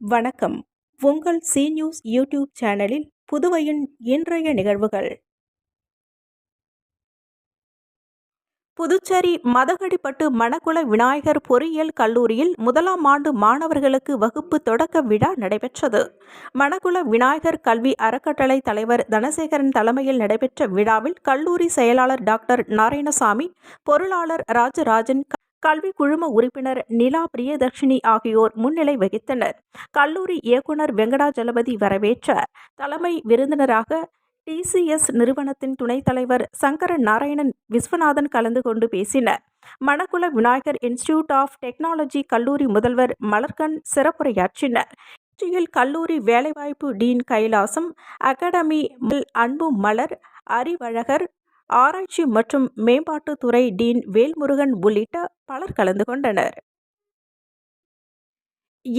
வணக்கம். உங்கள் C news YouTube சேனலில் புதுவையின் இன்றைய நிகழ்வுகள். புதுச்சேரி மதகடிப்பட்டு மணக்குள விநாயகர் பொறியியல் கல்லூரியில் முதலாம் ஆண்டு மாணவர்களுக்கு வகுப்பு தொடக்க விழா நடைபெற்றது. மணக்குள விநாயகர் கல்வி அறக்கட்டளை தலைவர் தனசேகரன் தலைமையில் நடைபெற்ற விழாவில் கல்லூரி செயலாளர் டாக்டர் நாராயணசாமி பொருளாளர் ராஜராஜன் கல்வி குழும உறுப்பினர் நிலா பிரியதர்ஷினி ஆகியோர் முன்னிலை வகித்தனர். கல்லூரி இயக்குனர் வெங்கடாஜலபதி வரவேற்றார் தலைமை விருந்தினராக டிசிஎஸ் நிறுவனத்தின் துணைத் தலைவர் சங்கர நாராயணன் விஸ்வநாதன் கலந்து கொண்டு பேசினர். Manakula Vinayagar institute of technology கல்லூரி முதல்வர் மலர்கன் சிறப்புரையாற்றினர். நிகழ்ச்சியில் கல்லூரி வேலைவாய்ப்பு டீன் கைலாசம் அகாடமி அன்பு மலர் அறிவழகர் ஆராய்ச்சி மற்றும் மேம்பாட்டுத்துறை டீன் வேல்முருகன் உள்ளிட்ட பலர் கலந்து கொண்டனர்.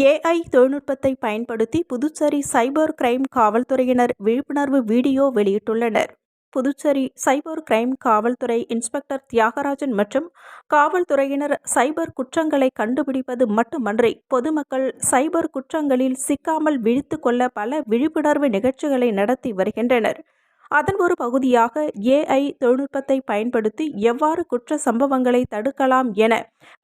ஏஐ தொழில்நுட்பத்தை பயன்படுத்தி புதுச்சேரி சைபர் கிரைம் காவல்துறையினர் விழிப்புணர்வு வீடியோ வெளியிட்டுள்ளனர். புதுச்சேரி சைபர் கிரைம் காவல்துறை இன்ஸ்பெக்டர் தியாகராஜன் மற்றும் காவல்துறையினர் சைபர் குற்றங்களை கண்டுபிடிப்பது மட்டுமன்றி பொதுமக்கள் சைபர் குற்றங்களில் சிக்காமல் விழித்து கொள்ள பல விழிப்புணர்வு நிகழ்ச்சிகளை நடத்தி வருகின்றனர். அதன் ஒரு பகுதியாக ஏஐ தொழில்நுட்பத்தை பயன்படுத்தி எவ்வாறு குற்ற சம்பவங்களை தடுக்கலாம் என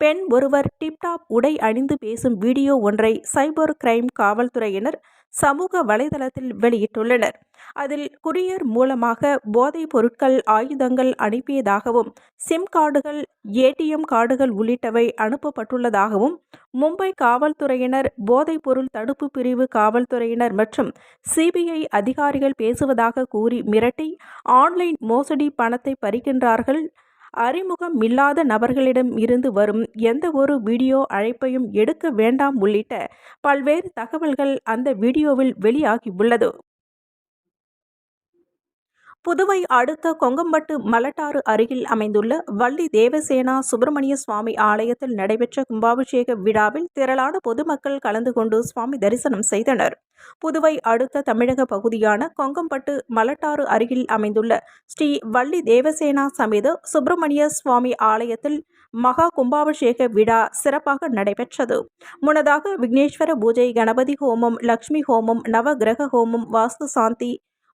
பெண் ஒருவர் டிப்டாப் உடை அணிந்து பேசும் வீடியோ ஒன்றை சைபர் கிரைம் காவல்துறையினர் சமூக வலைதளத்தில் வெளியிட்டுள்ளனர். அதில் குரியர் மூலமாக போதைப் பொருட்கள் ஆயுதங்கள் அனுப்பியதாகவும் சிம் கார்டுகள் ஏடிஎம் கார்டுகள் உள்ளிட்டவை அனுப்பப்பட்டுள்ளதாகவும் மும்பை காவல்துறையினர் போதைப்பொருள் தடுப்பு பிரிவு காவல்துறையினர் மற்றும் சிபிஐ அதிகாரிகள் பேசுவதாக கூறி மிரட்டி ஆன்லைன் மோசடி பணத்தை பறிக்கின்றார்கள். அறிமுகம் இல்லாத நபர்களிடம் இருந்து வரும் எந்த ஒரு வீடியோ அழைப்பையும் எடுக்க வேண்டாம் உள்ளிட்ட பல்வேறு தகவல்கள் அந்த வீடியோவில் வெளியாகியுள்ளது புதுவை அடுத்த கொங்கம்பட்டு மலட்டாறு அருகில் அமைந்துள்ள வள்ளி தேவசேனா சுப்பிரமணிய சுவாமி ஆலயத்தில் நடைபெற்ற கும்பாபிஷேக விழாவில் திரளான பொதுமக்கள் கலந்து கொண்டு சுவாமி தரிசனம் செய்தனர். புதுவை அடுத்த தமிழக பகுதியான கொங்கம்பட்டு மலட்டாறு அருகில் அமைந்துள்ள ஸ்ரீ வள்ளி தேவசேனா சமேத சுப்பிரமணிய சுவாமி ஆலயத்தில் மகா கும்பாபிஷேக விழா சிறப்பாக நடைபெற்றது. முன்னதாக விக்னேஸ்வர பூஜை கணபதி ஹோமம் லக்ஷ்மி ஹோமம் நவ கிரக ஹோமம் வாஸ்து சாந்தி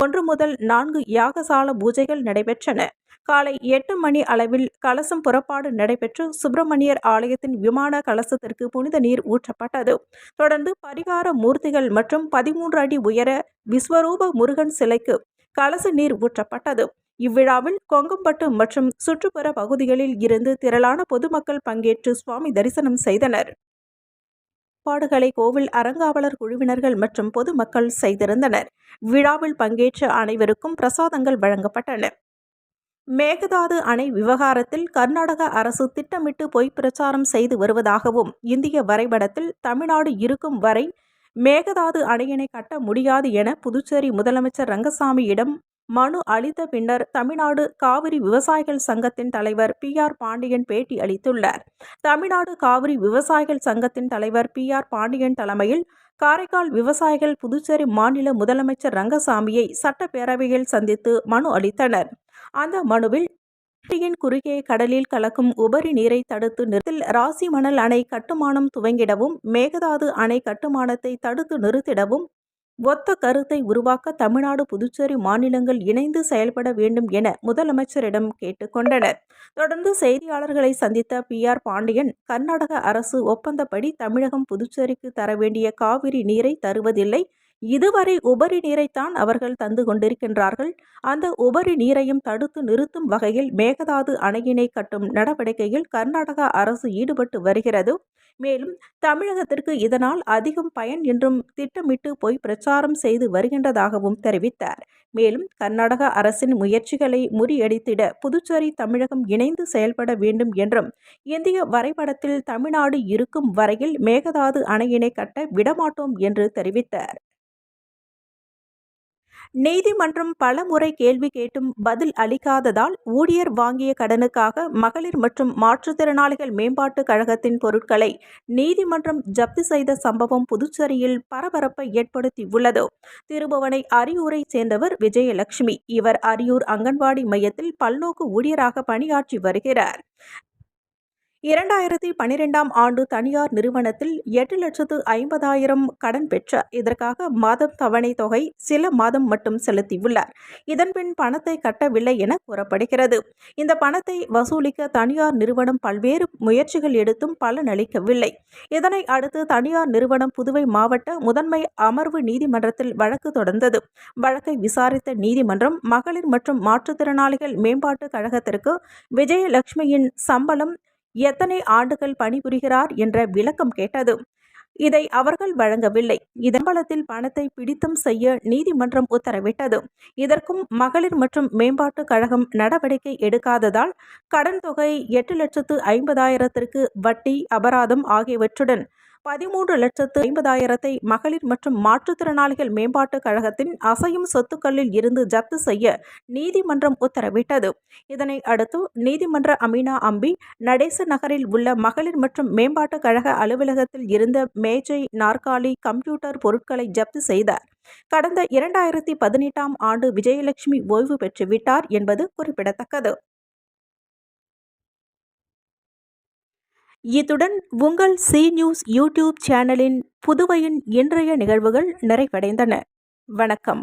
ஒன்று முதல் நான்கு யாகசால பூஜைகள் நடைபெற்றன. காலை எட்டு மணி அளவில் கலசம் புறப்பாடு நடைபெற்று சுப்பிரமணியர் ஆலயத்தின் விமான கலசத்திற்கு புனித நீர் ஊற்றப்பட்டது. தொடர்ந்து பரிகார மூர்த்திகள் மற்றும் பதிமூன்று அடி உயர விஸ்வரூப முருகன் சிலைக்கு கலச நீர் ஊற்றப்பட்டது. இவ்விழாவில் கொங்கம்பட்டு மற்றும் சுற்றுப்புற பகுதிகளில் இருந்து திரளான பொதுமக்கள் பங்கேற்று சுவாமி தரிசனம் செய்தனர். ஏற்பாடுகளை கோவில் அறங்காவலர் குழுவினர்கள் மற்றும் பொதுமக்கள் செய்திருந்தனர். விழாவில் பங்கேற்ற அனைவருக்கும் பிரசாதங்கள் வழங்கப்பட்டன. மேகதாது அணை விவகாரத்தில் கர்நாடக அரசு திட்டமிட்டு பொய் பிரச்சாரம் செய்து வருவதாகவும் இந்திய வரைபடத்தில் தமிழ்நாடு இருக்கும் வரை மேகதாது அணையினை கட்ட முடியாது என புதுச்சேரி முதலமைச்சர் ரங்கசாமியிடம் மனு அளித்த பின்னர் தமிழ்நாடு காவிரி விவசாயிகள் சங்கத்தின் தலைவர் பி ஆர் பாண்டியன் பேட்டி அளித்துள்ளார். தமிழ்நாடு காவிரி விவசாயிகள் சங்கத்தின் தலைவர் பி ஆர் பாண்டியன் தலைமையில் காரைக்கால் விவசாயிகள் புதுச்சேரி மாநில முதலமைச்சர் ரங்கசாமியை சட்டப்பேரவையில் சந்தித்து மனு அளித்தனர். அந்த மனுவில் குறுகே கடலில் கலக்கும் உபரி நீரை தடுத்து நிறுத்தில் ராசிமணல் அணை கட்டுமானம் துவங்கிடவும் மேகதாது அணை கட்டுமானத்தை தடுத்து நிறுத்திடவும் ஒத்த கருத்தை உருவாக்க தமிழ்நாடு புதுச்சேரி மாநிலங்கள் இணைந்து செயல்பட வேண்டும் என முதலமைச்சரிடம் கேட்டுக்கொண்டனர் தொடர்ந்து செய்தியாளர்களை சந்தித்த பி. ஆர். பாண்டியன் கர்நாடக அரசு ஒப்பந்தப்படி தமிழகம் புதுச்சேரிக்கு தர வேண்டிய காவிரி நீரை தருவதில்லை. இதுவரை உபரி நீரைத்தான் அவர்கள் தந்து கொண்டிருக்கின்றார்கள். அந்த உபரி நீரையும் தடுத்து நிறுத்தும் வகையில் மேகதாது அணையினை கட்டும் நடவடிக்கையில் கர்நாடக அரசு ஈடுபட்டு வருகிறது. மேலும் தமிழகத்திற்கு இதனால் அதிகம் பயன் என்றும் திட்டமிட்டு போய் பிரச்சாரம் செய்து வருகின்றதாகவும் தெரிவித்தார். மேலும் கர்நாடக அரசின் முயற்சிகளை முறியடித்திட புதுச்சேரி தமிழகம் இணைந்து செயல்பட வேண்டும் என்றும் இந்திய வரைபடத்தில் தமிழ்நாடு இருக்கும் வரையில் மேகதாது அணையினை கட்ட விடமாட்டோம் என்று தெரிவித்தார். நீதிமன்றம் பலமுறை கேள்வி கேட்டும் பதில் அளிக்காததால் ஊழியர் வாங்கிய கடனுக்காக மகளிர் மற்றும் மாற்றுத்திறனாளிகள் மேம்பாட்டுக் கழகத்தின் பொருட்களை நீதிமன்றம் ஜப்தி செய்த சம்பவம் புதுச்சேரியில் பரபரப்பை ஏற்படுத்தியுள்ளது. திருபுவனை அரியூரை சேர்ந்தவர் விஜயலட்சுமி. இவர் அரியூர் அங்கன்வாடி மையத்தில் பல்நோக்கு ஊழியராக பணியாற்றி வருகிறார். இரண்டாயிரத்தி பனிரெண்டாம் ஆண்டு தனியார் நிறுவனத்தில் எட்டு லட்சத்து ஐம்பதாயிரம் கடன் பெற்ற இதற்காக மாதம் தவணை தொகை சில மாதம் மட்டும் செலுத்தியுள்ளார். இதன்பின் பணத்தை கட்டவில்லை என கூறப்படுகிறது. இந்த பணத்தை வசூலிக்க தனியார் நிறுவனம் பல்வேறு முயற்சிகள் எடுத்தும் பலனளிக்கவில்லை. இதனை அடுத்து தனியார் நிறுவனம் புதுவை மாவட்ட முதன்மை அமர்வு நீதிமன்றத்தில் வழக்கு தொடர்ந்தது. வழக்கை விசாரித்த நீதிமன்றம் மகளிர் மற்றும் மாற்றுத்திறனாளிகள் மேம்பாட்டுக் கழகத்திற்கு விஜயலட்சுமியின் சம்பளம் எத்தனை ஆண்டுகள் பணிபுரிகிறார் என்ற விளக்கம் கேட்டது. இதை அவர்கள் வழங்கவில்லை. இதன்பலத்தில் பணத்தை பிடித்தம் செய்ய நீதிமன்றம் உத்தரவிட்டது. இதற்கும் மகளிர் மற்றும் மேம்பாட்டு கழகம் நடவடிக்கை எடுக்காததால் கடன் தொகை எட்டு லட்சத்து ஐம்பதாயிரத்திற்கு வட்டி அபராதம் ஆகியவற்றுடன் பதிமூன்று லட்சத்து ஐம்பதாயிரத்தை மகளிர் மற்றும் மாற்றுத்திறனாளிகள் மேம்பாட்டுக் கழகத்தின் அசையும் சொத்துக்களில் இருந்து ஜப்து செய்ய நீதிமன்றம் உத்தரவிட்டது. இதனை அடுத்து நீதிமன்ற அமீனா அம்பி நடேச நகரில் உள்ள மகளிர் மற்றும் மேம்பாட்டுக் கழக அலுவலகத்தில் இருந்த மேஜை நாற்காலி கம்ப்யூட்டர் பொருட்களை ஜப்து செய்தார் கடந்த இரண்டாயிரத்தி பதினெட்டாம் ஆண்டு விஜயலட்சுமி ஓய்வு பெற்றுவிட்டார் என்பது குறிப்பிடத்தக்கது. இத்துடன் உங்கள் சி நியூஸ் யூடியூப் சேனலின் புதுவையின் இன்றைய நிகழ்வுகள் நிறைவடைந்தன. வணக்கம்.